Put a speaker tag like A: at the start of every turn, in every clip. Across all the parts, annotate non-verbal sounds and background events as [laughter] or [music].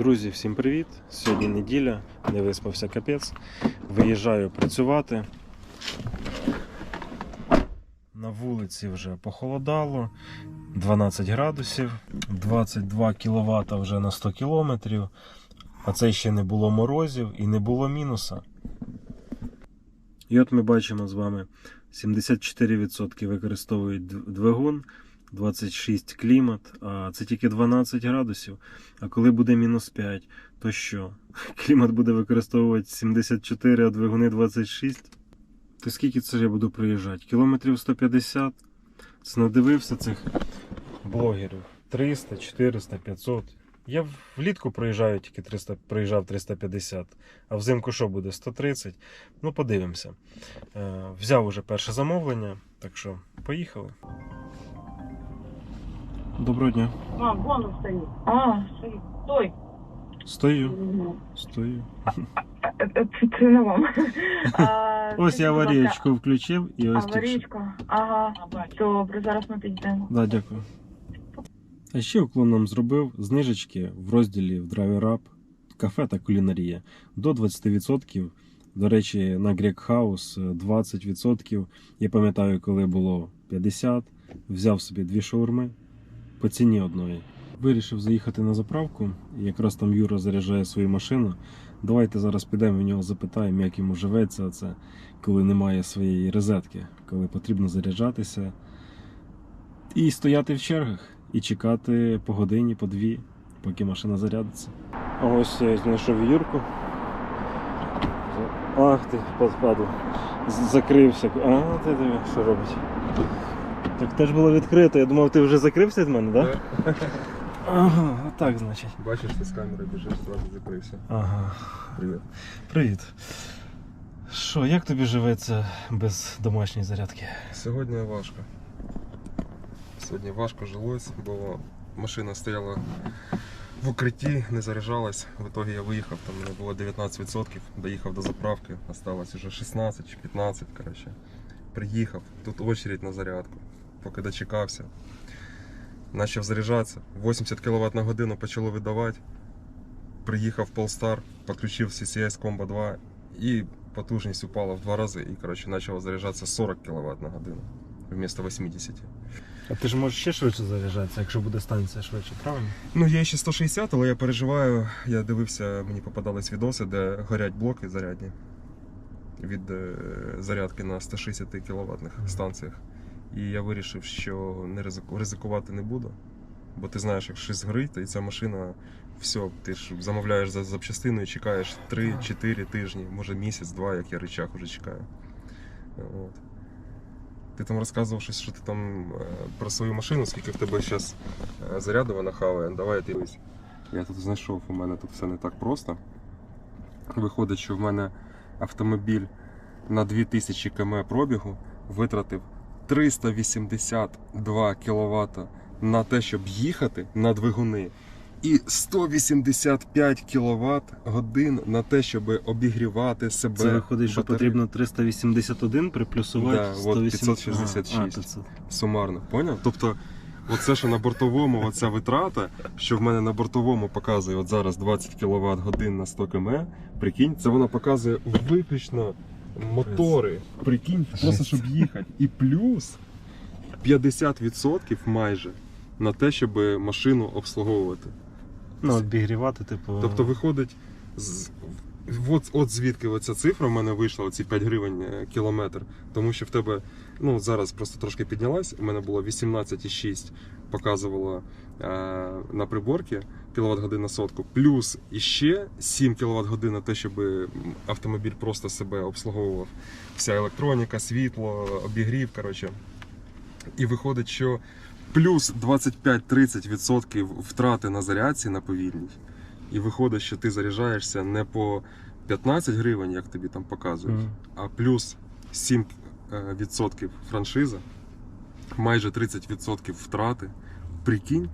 A: Друзі, всім привіт! Сьогодні неділя, не виспався капець. Виїжджаю працювати. На вулиці вже похолодало, 12 градусів, 22 кВт вже на 100 км, а це ще не було морозів і не було мінуса. І от ми бачимо з вами 74% використовують двигун, 26 клімат, а це тільки 12 градусів. А коли буде мінус 5, то що? [laughs] Клімат буде використовувати 74, а двигуни 26. То скільки це я буду проїжджати? Кілометрів 150. Це цих блогерів. 300, 400, 500. Я влітку проїжджаю тільки 300, проїжджав 350, а взимку що буде? 130. Ну, подивимося. Е, взяв уже перше замовлення, так що поїхали. Доброго дня.
B: А, вон он стоит. А, стоит. Стой.
A: Стою, стою.
B: Это це не вам. А, [laughs]
A: Ось
B: скажіть,
A: я
B: будь ласка,
A: аварійку включив і ось тільки. що.
B: Аварійка. Ага. Добре, зараз ми підійдемо.
A: Да, дякую. А ще уклон нам зробив знижечки в розділі в Driver Up, кафе та кулінарія до 20%. До речі, на Greek House 20%. Я пам'ятаю, коли було 50%. Взяв собі дві шаурми по ціні одної. Вирішив заїхати на заправку. Якраз там Юра заряджає свою машину. Давайте зараз підемо в нього запитаємо, як йому живеться це, коли немає своєї розетки, коли потрібно заряджатися. І стояти в чергах, і чекати по годині, по дві, поки машина зарядиться. Ось я знайшов Юрку. Ах ти, падло. Закрився. А, ти диви, що робить. Так теж було відкрито. Я думав, ти вже закрився від мене, так? Да? Ага, так значить.
C: Бачиш, ти з камери біжиш, зразу закрився.
A: Ага.
C: Привіт.
A: Привіт. Що, як тобі живеться без домашньої зарядки?
C: Сьогодні важко. Сьогодні важко жилось, бо машина стояла в укритті, не заряджалась. В итоге я виїхав, там мене було 19%, доїхав до заправки, осталось вже 16 чи 15, коротше. Приїхав, тут очередь на зарядку, поки дочекався. Почав заряджатися, 80 кВт на годину почало видавати. Приїхав Polestar, підключив CCS Combo 2 і потужність упала в два рази і коротше, почало заряджатися 40 кВт на годину вмісто 80.
A: А ти ж можеш ще швидше заряджатися, якщо буде станція швидше, правильно?
C: Ну, є ще 160, але я переживаю. Я дивився, мені попадались відоси, де горять блоки зарядні від е, зарядки на 160 кВт станціях. І я вирішив, що не ризику- ризикувати не буду. Бо ти знаєш, як щось згорить, і ця машина, все, ти ж замовляєш за запчастину і чекаєш 3-4 тижні, може місяць-два, як я речах уже чекаю. От. Ти там розказував щось, що ти там е, про свою машину, скільки в тебе зараз заряду вона хаває. Давай дивись. Я тут знайшов, у мене тут все не так просто. Виходить, що в мене автомобіль на 2000 км пробігу витратив 382 кВт на те, щоб їхати на двигуни. І 185 кВт годин на те, щоб обігрівати себе.
A: Це виходить, що
C: батарею.
A: потрібно 381 приплюсувати
C: Да, от 566.
A: А, а, 500.
C: сумарно. Поняв? Тобто, оце що на бортовому, оця витрата, що в мене на бортовому показує от зараз 20 кВт годин на 100 км, прикинь, це воно показує виключно мотори. Прикинь, просто щоб їхати. І плюс 50% майже на те, щоб машину обслуговувати.
A: Ну, обігрівати, типу.
C: Тобто виходить, з, от, от звідки оця цифра в мене вийшла, оці 5 гривень е, кілометр. Тому що в тебе, ну зараз просто трошки піднялась, у мене було 18,6 показувало е, на приборці кіловат годин на сотку, плюс іще 7 кВт годин на те, щоб автомобіль просто себе обслуговував. Вся електроніка, світло, обігрів. коротше. І виходить, що плюс 25-30% втрати на зарядці на повільній. І виходить, що ти заряджаєшся не по 15 гривень, як тобі там показують,
A: Мгм.
C: а плюс 7% франшиза, майже 30% втрати. Прикинь.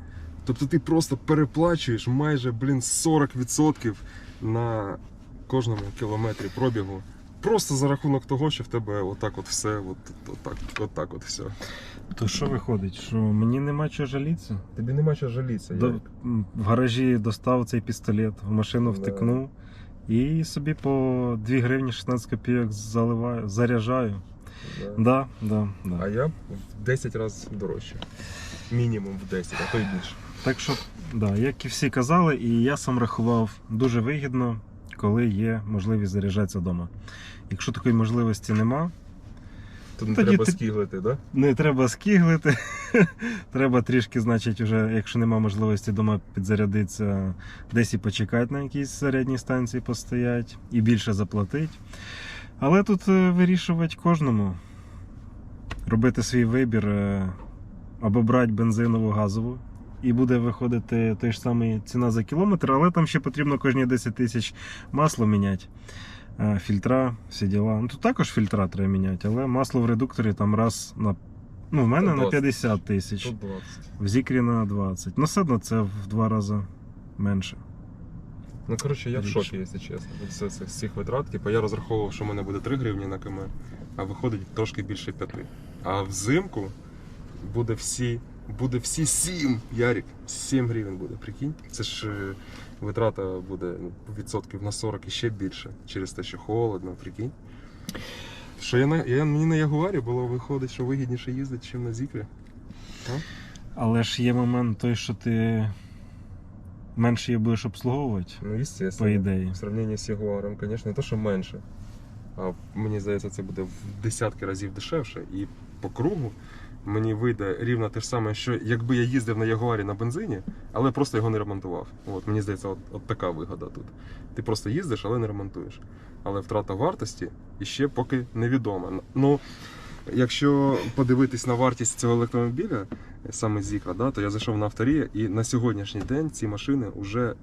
C: Тобто ти просто переплачуєш майже блін, 40% на кожному кілометрі пробігу Просто за рахунок того, що в тебе отак от все, от, отак, отак от все.
A: То що виходить? Що мені нема чого жалітися?
C: Тобі нема що жалітися.
A: До,
C: Ярик.
A: в гаражі достав цей пістолет, в машину
C: Да.
A: і собі по 2 гривні 16 копійок заливаю, заряджаю.
C: Да.
A: Да, да, да.
C: А я в 10 разів дорожче. Мінімум в 10, а то й більше.
A: Так що, да, як і всі казали, і я сам рахував дуже вигідно, коли є можливість заряджатися вдома. Якщо такої можливості нема,
C: Тут не
A: Тоді
C: треба
A: ти-
C: скіглити, да?
A: не треба скиглити. [laughs] треба трішки, значить, вже, якщо нема можливості вдома підзарядитися, десь і почекати на якійсь зарядній станції постоять і більше заплатити. Але тут е, вирішувати кожному. Робити свій вибір е, або брати бензинову газову. І буде виходити той ж самий ціна за кілометр, але там ще потрібно кожні 10 тисяч масло міняти. Е, Фільтра, всі діла. Ну тут також фільтра треба міняти, але масло в редукторі там раз на. Ну, в мене
C: Та
A: на 50 тисяч,
C: Тут 20.
A: в Зікрі на 20. Ну, все одно це в два рази менше.
C: Ну, коротше, я в шокі, якщо чесно. від цих- цих- з цих витрат. Типу, я розраховував, що в мене буде 3 гривні на км, а виходить трошки більше 5. А взимку буде всі, буде всі 7, Ярік, 7 гривень буде, прикинь. Це ж е, витрата буде ну, відсотків на 40 і ще більше через те, що холодно, прикинь. Що я на я, мені на Ягуарі було виходить, що вигідніше їздити, ніж на Зікрі.
A: Але ж є момент той, що ти менше її будеш обслуговувати,
C: Ну,
A: по ідеї.
C: В сравнении з Ягуаром, звісно, не то, що менше. А мені здається, це буде в десятки разів дешевше. І по кругу мені вийде рівно те ж саме, що якби я їздив на Ягуарі на бензині, але просто його не ремонтував. От мені здається, от, от така вигода тут. Ти просто їздиш, але не ремонтуєш. Але втрата вартості іще поки невідома. Ну, якщо подивитись на вартість цього електромобіля, саме Зікра, да, то я зайшов на авторія, і на сьогоднішній день ці машини вже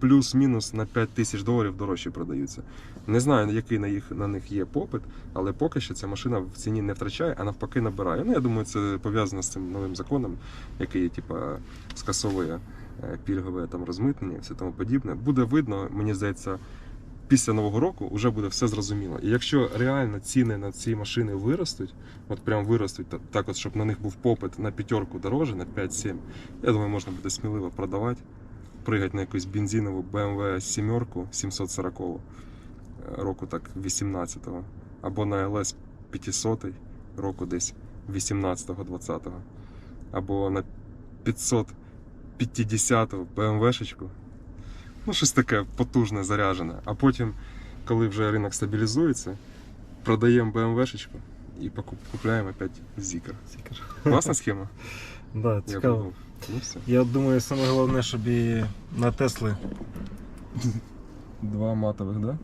C: плюс-мінус на 5 тисяч доларів дорожче продаються. Не знаю, який на, їх, на них є попит, але поки що ця машина в ціні не втрачає, а навпаки набирає. Ну, я думаю, це пов'язано з цим новим законом, який типа, скасовує е, пільгове там розмитнення і все тому подібне. Буде видно, мені здається, після нового року вже буде все зрозуміло. І якщо реально ціни на ці машини виростуть, от прям виростуть, так от, щоб на них був попит на п'ятерку дороже, на 5-7, я думаю, можна буде сміливо продавати, пригати на якусь бензинову BMW 7 740 е, року так 18-го, або на LS 500 року десь 18-го, 20-го, або на 550-ту BMW-шечку. Ну, щось таке потужне, заряджене. А потім, коли вже ринок стабілізується, продаємо BMW-шечку і купляємо опять Zikr. Класна схема? [laughs]
A: Да,
C: Я
A: цікаво.
C: Ну все.
A: Я думаю, саме головне, щоб і на Тесли
C: Два матових, да?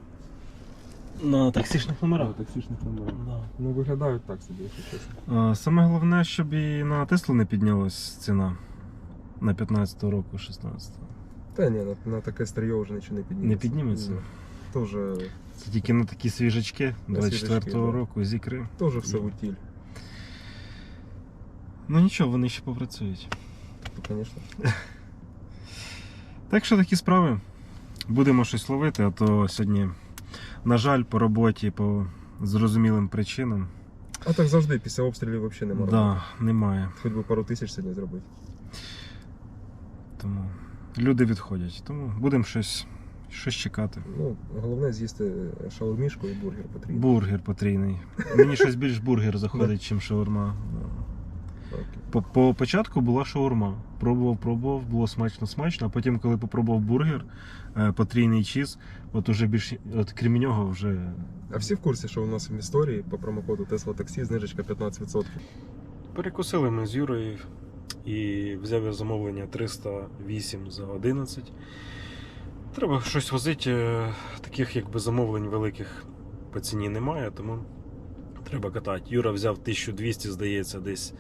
A: на таксичних номерах.
C: таксичних номерів.
A: Да.
C: Ну, виглядають так собі, якщо чесно.
A: А, Саме головне, щоб і на Теслу не піднялась ціна на 15-го року, 16-го.
C: Та ні, на, на таке старьо вже нічого не підніметься.
A: Не підніметься?
C: Ні. То вже,
A: Це тільки на такі свіжачки
C: На
A: 24-го
C: свіжачки, да.
A: року зікри.
C: то вже все в утіль.
A: Ну нічого, вони ще попрацюють.
C: Звісно.
A: Так що такі справи. Будемо щось ловити, а то сьогодні, на жаль, по роботі, по зрозумілим причинам.
C: А так завжди, після обстрілів взагалі немає.
A: Да, немає.
C: Хоч би пару тисяч сьогодні зробити.
A: Тому люди відходять. Тому будемо щось, щось чекати.
C: Ну, головне з'їсти шаурмішку і бургер потрібно.
A: Бургер потрійний. Мені щось більш бургер заходить, [laughs] ніж шаурма. По, по початку була шаурма. Пробував, пробував, було смачно, смачно, а потім, коли попробував бургер, е, потрійний чіз, от уже більш, от крім нього, вже
C: А всі в курсі, що у нас в історії по промокоду Tesla Taxi знижечка 15%.
A: Перекусили ми з Юрою і взяв я замовлення 308 за 11. Треба щось возити. е, Таких якби замовлень великих по ціні немає, тому треба катати. Юра взяв 1200, здається, десь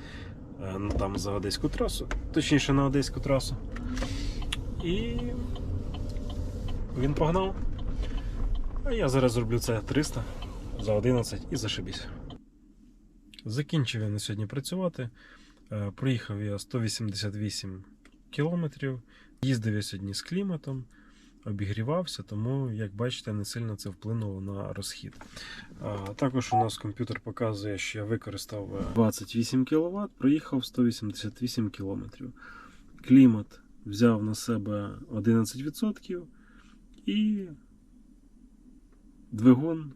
A: там за Одеську трасу, точніше на Одеську трасу. І він погнав. А я зараз зроблю це 300 за 11 і зашибісь. Закінчив я на сьогодні працювати. Е, Проїхав я 188 кілометрів. Їздив я сьогодні з кліматом. Обігрівався, тому, як бачите, не сильно це вплинуло на розхід. Також у нас комп'ютер показує, що я використав е, 28 кВт, проїхав 188 км. Клімат взяв на себе 11% і двигун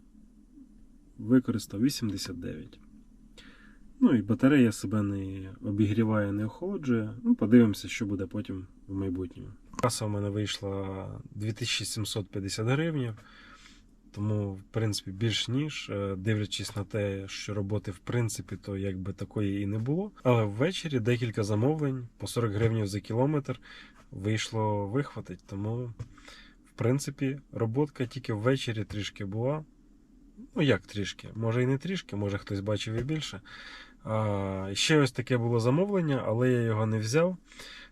A: використав 89%. Ну і батарея себе не обігріває, не охолоджує. Ну, подивимося, що буде потім в майбутньому. Каса в мене вийшла 2750 гривень. Тому, в принципі, більш ніж, Е, дивлячись на те, що роботи в принципі, то якби такої і не було. Але ввечері декілька замовлень по 40 гривень за кілометр вийшло вихватить. Тому, в принципі, роботка тільки ввечері трішки була. Ну, як трішки? Може і не трішки, може хтось бачив і більше. А, ще ось таке було замовлення, але я його не взяв,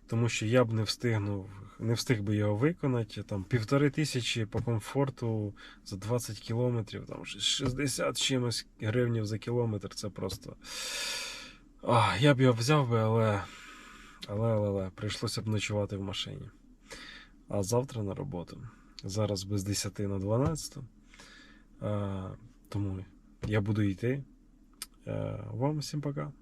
A: тому що я б не встигнув, не встиг би його виконати. Там півтори тисячі по комфорту за 20 кілометрів, там 60 чимось гривнів за кілометр. Це просто. А, я б його взяв би, але. Але, але, але, прийшлося б ночувати в машині. А завтра на роботу. Зараз без 10 на 12. А, тому я буду йти. Е, Вам всім пока.